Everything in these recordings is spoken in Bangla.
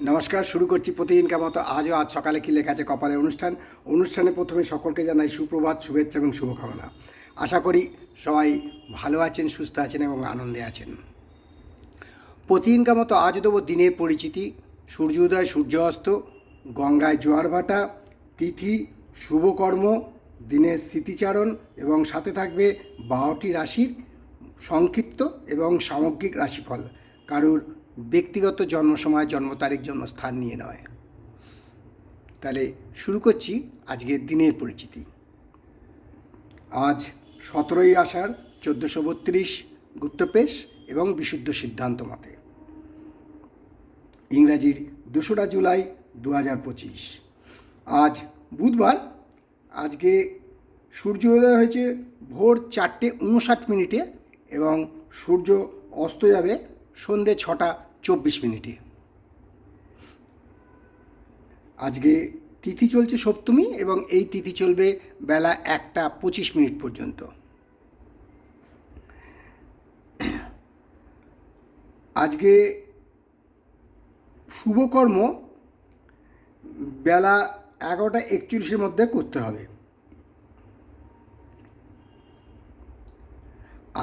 নমস্কার, শুরু করছি প্রতিদিনকার মতো। আজও আজ সকালে কি লেখা আছে কপালে অনুষ্ঠান? অনুষ্ঠানে প্রথমে সকলকে জানাই সুপ্রভাত, শুভেচ্ছা এবং শুভকামনা। আশা করি সবাই ভালো আছেন, সুস্থ আছেন এবং আনন্দে আছেন। প্রতিদিনকার মতো আজ দেবো দিনের পরিচিতি। সূর্যোদয় সূর্য অস্ত, গঙ্গায় জোয়ার ভাটা, তিথি শুভকর্ম দিনের স্মৃতিচারণ এবং সাথে থাকবে বারোটি রাশির সংক্ষিপ্ত এবং সামগ্রিক রাশিফল। কারুর ব্যক্তিগত জন্ম সময় জন্ম তারিখ জন্মস্থান নিয়ে নয়। তাহলে শুরু করছি আজকের দিনের পরিচিতি। আজ সতেরোই আষাঢ়, চোদ্দোশো বত্রিশ গুপ্তপেশ এবং বিশুদ্ধ সিদ্ধান্ত মতে। ইংরাজির দোসরা জুলাই দু হাজার পঁচিশ। আজ বুধবার, আজকে সূর্যোদয় হয়েছে ভোর চারটে উনষাট মিনিটে এবং সূর্য অস্ত যাবে সন্ধে ছটা চব্বিশ মিনিটে। আজকে তিথি চলছে সপ্তমী এবং এই তিথি চলবে বেলা একটা পঁচিশ মিনিট পর্যন্ত। আজকে শুভকর্ম বেলা এগারোটা একচল্লিশের মধ্যে করতে হবে।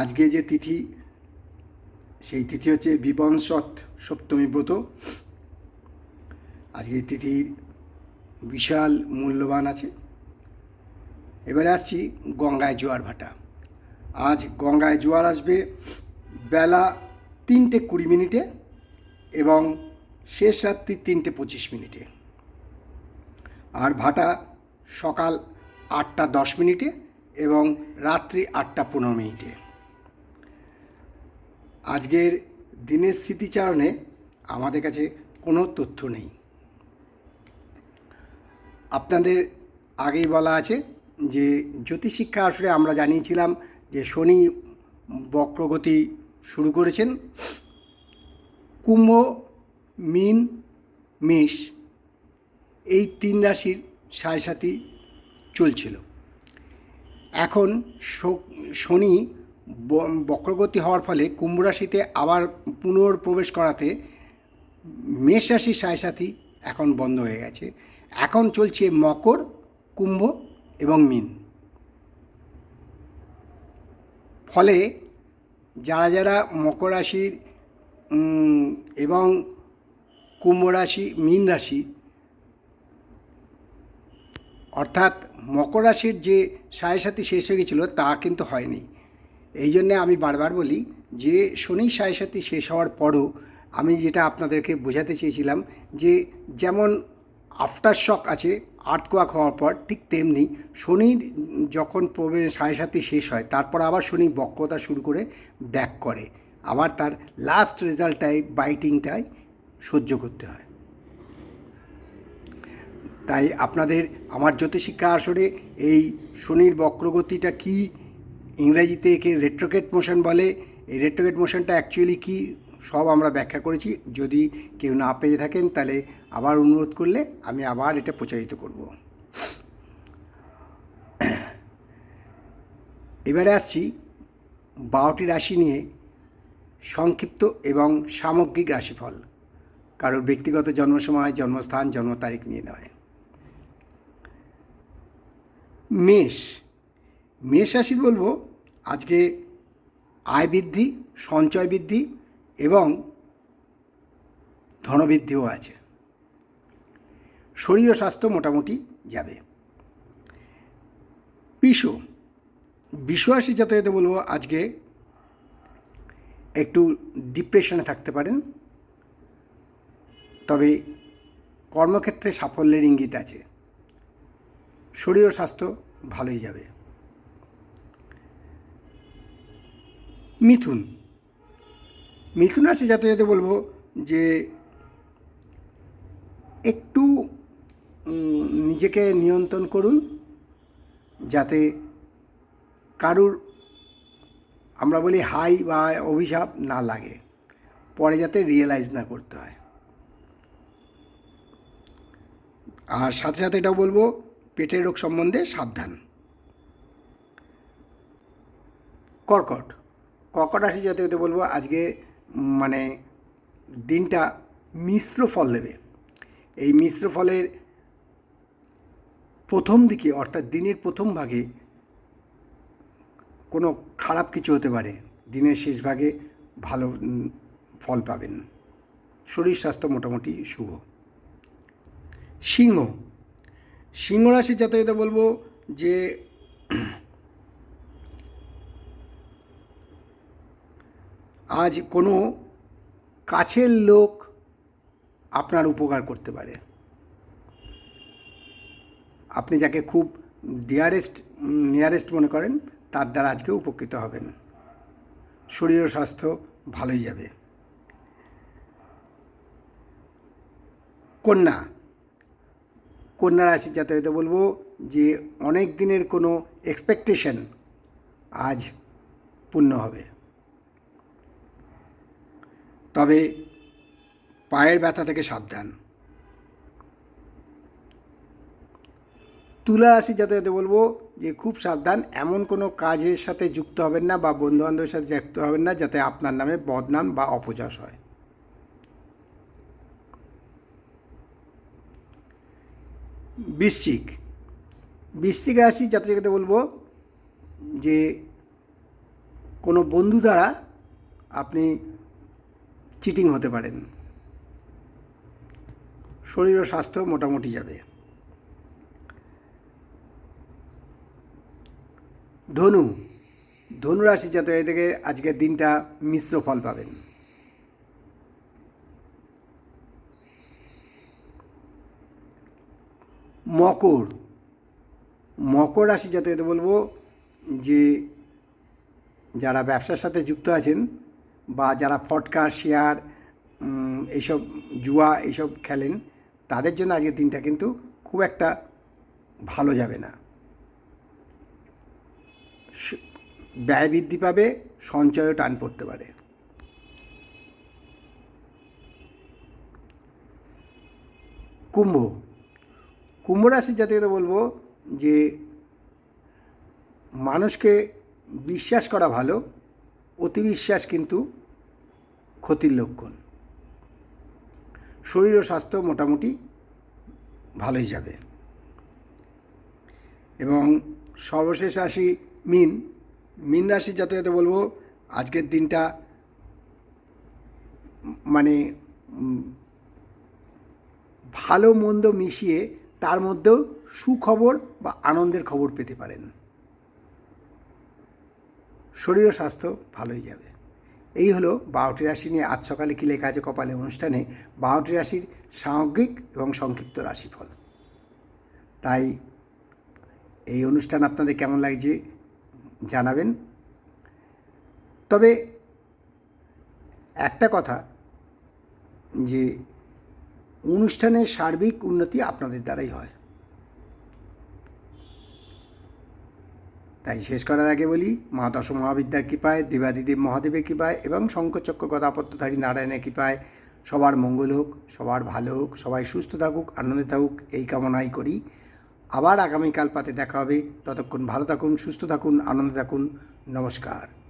আজকে যে তিথি সেই তিথি হচ্ছে বিপংসৎ সপ্তমী ব্রত। আজকে তিথির বিশাল মূল্যবান আছে। এবারে আসছি গঙ্গায় জোয়ার ভাটা। আজ গঙ্গায় জোয়ার আসবে বেলা তিনটে কুড়ি মিনিটে এবং শেষ রাত্রি তিনটে পঁচিশ মিনিটে। আর ভাটা সকাল আটটা দশ মিনিটে এবং রাত্রি আটটা পনেরো মিনিটে। আজকের দিনের স্মৃতিচারণে আমাদের কাছে কোনো তথ্য নেই। আপনাদের আগেই বলা আছে যে জ্যোতিষশিক্ষা আসলে আমরা জানিয়েছিলাম যে শনি বক্রগতি শুরু করেছেন। কুম্ভ, মিন, মেষ এই তিন রাশির সাড়ে সাথী চলছিল। এখন শনি বক্রগতি হওয়ার ফলে কুম্ভ রাশিতে আবার পুনর্প্রবেশ করাতে মেষ রাশির সাড়ে সাথী এখন বন্ধ হয়ে গেছে। এখন চলছে মকর, কুম্ভ এবং মিন। ফলে যারা যারা মকর রাশির এবং কুম্ভ রাশি, মীন রাশি, অর্থাৎ মকর রাশির যে সাড়ে শেষ হয়ে গেছিল তা কিন্তু হয়নি। এই জন্যে আমি বারবার বলি যে শনি সাড়ে সাথী শেষ হওয়ার পরও আমি যেটা আপনাদেরকে বোঝাতে চেয়েছিলাম যে যেমন আফটার শক আছে আর্থকোয়াক হওয়ার পর ঠিক তেমনি শনির যখন প্রবে সাড়ে সাথী শেষ হয়, তারপর আবার শনি বক্রতা শুরু করে ব্যাক করে। আবার তার লাস্ট রেজাল্টটাই বাইটিংটাই সহ্য করতে হয়। তাই আপনাদের, আমার জ্যোতিষিক্ষা আসরে এই শনির বক্রগতিটা কি ইংরেজিতে একে রেট্রোকেট মোশন বলে। এই রেট্রোকেট মোশনটা অ্যাকচুয়ালি কি? সব আমরা ব্যাখ্যা করেছি। যদি কেউ না পেয়ে থাকেন, তাহলে আবার অনুরোধ করলে আমি আবার এটা প্রচারিত করব। এবারে আসছি বারোটি রাশি নিয়ে সংক্ষিপ্ত এবং সামগ্রিক রাশিফল। কারোর ব্যক্তিগত জন্ম সময় জন্মস্থান জন্ম তারিখ নিয়ে নয়। মেষ। মেষ রাশি বলব, আজকে আয় বৃদ্ধি, সঞ্চয় বৃদ্ধি এবং ধনবৃদ্ধিও আছে। শরীর ও স্বাস্থ্য মোটামুটি যাবে। বিষ রাশি যাতায়াতে বলব, আজকে একটু ডিপ্রেশনে থাকতে পারেন। তবে কর্মক্ষেত্রে সাফল্যের ইঙ্গিত আছে। শরীর ও স্বাস্থ্য ভালোই যাবে। মিথুন। মিথুন রাশি যাতে যাতে বলব যে একটু নিজেকে নিয়ন্ত্রণ করুন, যাতে কারুর, আমরা বলি হাই বা অভিশাপ না লাগে, পরে যাতে রিয়েলাইজ না করতে হয়। আর সাথে সাথে এটাও বলব, পেটের রোগ সম্বন্ধে সাবধান। কর্কট। কর্কট রাশি যাতে হতে বলব, আজকে মানে দিনটা মিশ্র ফল দেবে। এই মিশ্র ফলের প্রথম দিকে, অর্থাৎ দিনের প্রথম ভাগে কোনো খারাপ কিছু হতে পারে। দিনের শেষ ভাগে ভালো ফল পাবেন। শরীর স্বাস্থ্য মোটামুটি শুভ। সিংহ। সিংহ রাশির জাতকদের বলব যে আজ কোনো কাছের লোক আপনার উপকার করতে পারে। আপনি যাকে খুব ডিয়ারেস্ট নিয়ারেস্ট মনে করেন, তার দ্বারা আজকে উপকৃত হবেন। শরীর ও স্বাস্থ্য ভালোই যাবে। কন্যা কন্যা রাশির জাতকতে বলব যে অনেক দিনের কোনো এক্সপেকটেশন আজ পূর্ণ হবে। তবে পায়ের ব্যথা থেকে সাবধান। তুলা রাশির জাতকতে বলব যে, খুব সাবধান। এমন কোনো কাজের সাথে যুক্ত হবেন না বা বন্ধুবান্ধবের সাথে যুক্ত হবেন না যাতে আপনার নামে বদনাম বা অপযশ হয়। বৃশ্চিক। বৃশ্চিক রাশি জাতকতে বলব যে, কোনো বন্ধু দ্বারা আপনি চিটিং হতে পারেন। শরীর ও স্বাস্থ্য মোটামুটি যাবে। ধনু ধনু রাশি জাতক থেকে আজকের দিনটা মিশ্র ফল পাবেন। মকর মকর রাশি জাতকদের বলব যে, যারা ব্যবসার সাথে যুক্ত আছেন বা যারা ফটকা, শেয়ার এইসব জুয়া এইসব খেলেন, তাদের জন্য আজকের দিনটা কিন্তু খুব একটা ভালো যাবে না। ব্যয় বৃদ্ধি পাবে, সঞ্চয়ও টান পড়তে পারে। কুম্ভ। কুম্ভ রাশির জাতীয়তা বলব যে, মানুষকে বিশ্বাস করা ভালো অতি বিশ্বাস কিন্তু ক্ষতির লক্ষণ। শরীর ও স্বাস্থ্য মোটামুটি ভালোই যাবে। এবং সর্বশেষ রাশি মিন। মিন রাশির জাতকতে বলব, আজকের দিনটা মানে ভালো মন্দ মিশিয়ে তার মধ্যেও সুখবর বা আনন্দের খবর পেতে পারেন। শরীর ও স্বাস্থ্য ভালোই যাবে। এই হলো বারোটি রাশি নিয়ে আজ সকালে কি লেখা আছে কপালে অনুষ্ঠানে? বারোটি রাশির সামগ্রিক এবং সংক্ষিপ্ত রাশিফল। তাই এই অনুষ্ঠান আপনাদের কেমন লাগছে জানাবেন। তবে একটা কথা, যে অনুষ্ঠানের সার্বিক উন্নতি আপনাদের দ্বারাই হয়। তাই শেষ করার আগে বলি মা দশ মহাবিদ্যার কৃপায়, দেবাদিদেব মহাদেবের কৃপায় এবং শঙ্করচক্র গদাপত্রধারী নারায়ণের কৃপায় সবার মঙ্গল হোক, সবার ভালো হোক, সবাই সুস্থ থাকুক, আনন্দে থাকুক, এই কামনাই করি। আবার আগামীকাল পাতে দেখা হবে। ততক্ষণ ভালো থাকুন, সুস্থ থাকুন, আনন্দে থাকুন। নমস্কার।